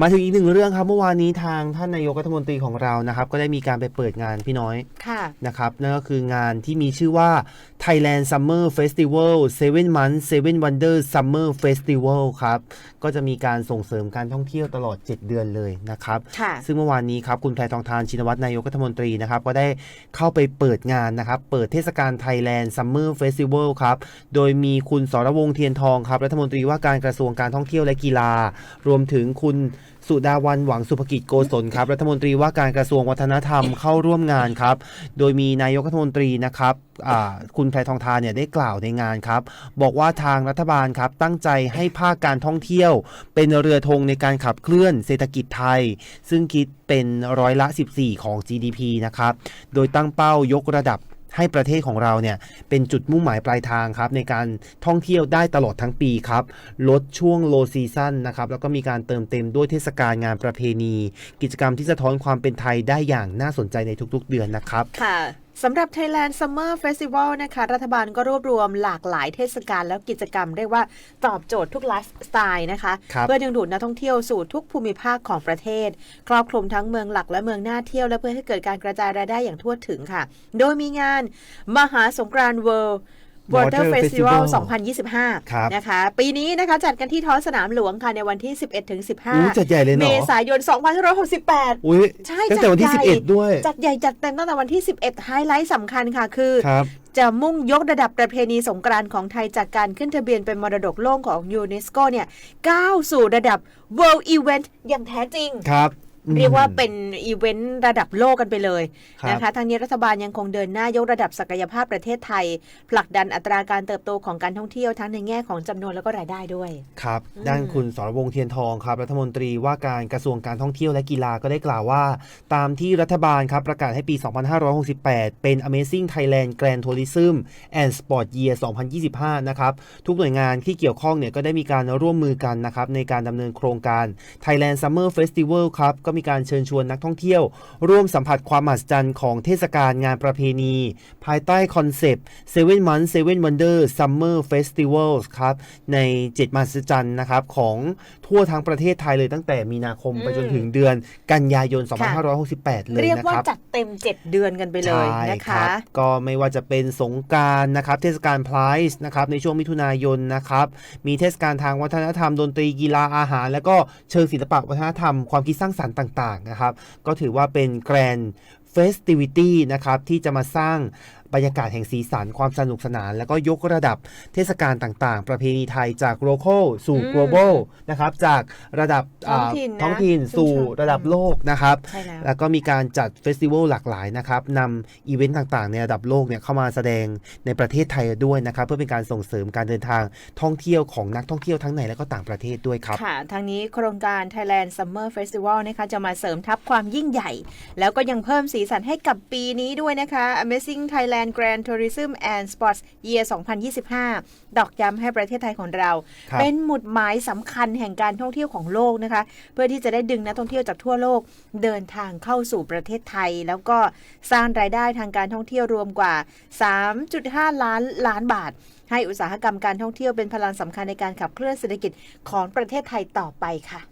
มาถึงอีกหนึ่งเรื่องครับเมื่อวานนี้ทางท่านนายกรัฐมนตรีของเรานะครับ ก็ได้มีการไปเปิดงานพี่น้อยค่ะนะครับนั่นก็คืองานที่มีชื่อว่า Thailand Summer Festival Seven Months Seven Wonders Summer Festival ครับ ก็จะมีการส่งเสริมการท่องเที่ยวตลอด 7 เดือนเลยนะครับค่ะซึ่งเมื่อวานนี้ครับคุณแพรทองทานชินวัตรนายกรัฐมนตรีนะครับ ก็ได้เข้าไปเปิดงานนะครับ เปิดเทศกาล Thailand Summer Festival ครับ โดยมีคุณสรวงศ์เทียนทองครับรัฐมนตรีว่าการกระทรวงการท่องเที่ยวและกีฬา รวมถึงคุณสุดาวันหวังสุภกิจโกศลครับรัฐมนตรีว่าการกระทรวงวัฒนธรรมเข้าร่วมงานครับ โดยมีนายกรัฐมนตรีนะครับคุณแพรทองทานเนี่ยได้กล่าวในงานครับ บอกว่าทางรัฐบาลครับตั้งใจให้ภาคการท่องเที่ยว เป็นเรือธงในการขับเคลื่อนเศรษฐกิจไทย ซึ่งคิดเป็นร้อยละ 14 ของ GDP นะครับ โดยตั้งเป้ายกระดับ ให้ประเทศของเราเนี่ยเป็นจุดมุ่งหมายปลายทางครับในการท่องเที่ยวได้ตลอดทั้งปีครับลดช่วงโลซีซันนะครับแล้วก็มีการเติมเต็มด้วยเทศกาลงานประเพณี กิจกรรมที่สะท้อนความเป็นไทยได้อย่างน่าสนใจในทุกๆ เดือนนะครับค่ะ สำหรับ Thailand Summer Festival นะคะ รัฐบาลก็รวบรวมหลากหลายเทศกาลแล้วกิจกรรมเรียกว่าตอบโจทย์ทุกไลฟ์สไตล์นะคะครับเพื่อดึงดูดนักท่องเที่ยวสู่ทุกภูมิภาคของประเทศ ครอบคลุมทั้งเมืองหลักและเมืองน่าเที่ยว และเพื่อให้เกิดการกระจายรายได้อย่างทั่วถึงค่ะ โดยมีงาน มหาสงกรานต์ World Water Water Festival Festival ครับ2025 นะคะ ปีนี้นะคะจัดกันที่ท้องสนามหลวงค่ะ ในวันที่ 11ถึงอู้จัดใหญ่เลย15เนาะเมษายน 2568อุ้ยใช่ตั้งแต่วันที่จัดใหญ่11 ด้วย จัดใหญ่จัดเต็มตั้งแต่วันที่ 11 ไฮไลท์สำคัญค่ะคือครับจะมุ่งยกระดับประเพณีสงกรานต์ของไทยจากการขึ้นทะเบียนเป็นมรดกโลกของยูเนสโกเนี่ยก้าวสู่ระดับ World Event อย่างแท้จริงครับอืม เรียกว่าเป็นอีเวนต์ระดับโลกกันไปเลยครับนะคะทางนี้รัฐบาลยังคงเดินหน้ายกระดับศักยภาพประเทศไทย ผลักดันอัตราการเติบโตของการท่องเที่ยวทั้งในแง่ของจำนวนแล้วก็รายได้ด้วย ครับอืมด้านคุณสรวงศ์เทียนทองครับรัฐมนตรีว่าการกระทรวงการท่องเที่ยวและกีฬาก็ได้กล่าวว่า ตามที่รัฐบาลครับประกาศให้ปี 2568 เป็น Amazing Thailand Grand Tourism and Sport Year 2025 นะครับทุกหน่วยงานที่เกี่ยวข้องเนี่ยก็ได้มีการร่วมมือกันนะครับในการดำเนินโครงการ Thailand Summer Festival ครับก็มีการเชิญชวนนักท่องเที่ยว ร่วมสัมผัสความมหัศจรรย์ของเทศกาลงานประเพณี ภายใต้คอนเซปต์ Seven Months Seven Wonders Summer Festivals ครับใน 7 มหัศจรรย์นะครับของทั่วทั้งประเทศไทยเลยตั้งแต่มีนาคมไปอืมจนถึงเดือนกันยายนค่ะ2568 เลยเรียกนะว่าครับจัดเต็ม 7 เดือนกันไปเลยนะใช่คะรับก็ไม่ว่าจะเป็นสงกรารนะครับเทศกาลไพรส์นะครับในช่วงมิถุนายนนะครับมีเทศกาลทางวัฒนธรรมดนตรีกีฬาอาหาร แล้วก็เชิงศิลปะวัฒนธรรมความคิดสร้างสรรค์ต่างๆนะครับ ก็ถือว่าเป็นแกรน เฟสติวิตี้นะครับที่จะมาสร้างบรรยากาศแห่งสีสันความสนุกสนาน แล้วก็ยกระดับเทศกาลต่างๆ ประเพณีไทยจากโลเคอลสู่อืม global นะครับจากระดับท้องถิ่นนะท้องถิ่นสู่ชุมชนระดับโลกนะครับใช่แล้วแล้วก็มีการจัดเฟสติวัลหลากหลายนะครับนำอีเวนต์ต่างๆ ในระดับโลกเนี่ยเข้ามาแสดงในประเทศไทยด้วยนะครับเพื่อเป็นการส่งเสริมการเดินทางท่องเที่ยวของนักท่องเที่ยวทั้งในและก็ต่างประเทศด้วยครับค่ะทางนี้โครงการ Thailand Summer Festival นะคะจะมาเสริมทับความยิ่งใหญ่ แล้วก็ยังเพิ่มสีสันให้กับปีนี้ด้วยนะคะ Amazing Thailand Grand Tourism and Sports Year 2025 ดอกย้ำให้ประเทศไทยของเราครับเป็นหมุดหมายสำคัญแห่งการท่องเที่ยวของโลกนะคะ เพื่อที่จะได้ดึงนักท่องเที่ยวจากทั่วโลกเดินทางเข้าสู่ประเทศไทย แล้วก็สร้างรายได้ทางการท่องเที่ยวรวมกว่า 3.5 ล้านล้านบาท ให้อุตสาหกรรมการท่องเที่ยวเป็นพลังสำคัญในการขับเคลื่อนเศรษฐกิจของประเทศไทยต่อไปค่ะ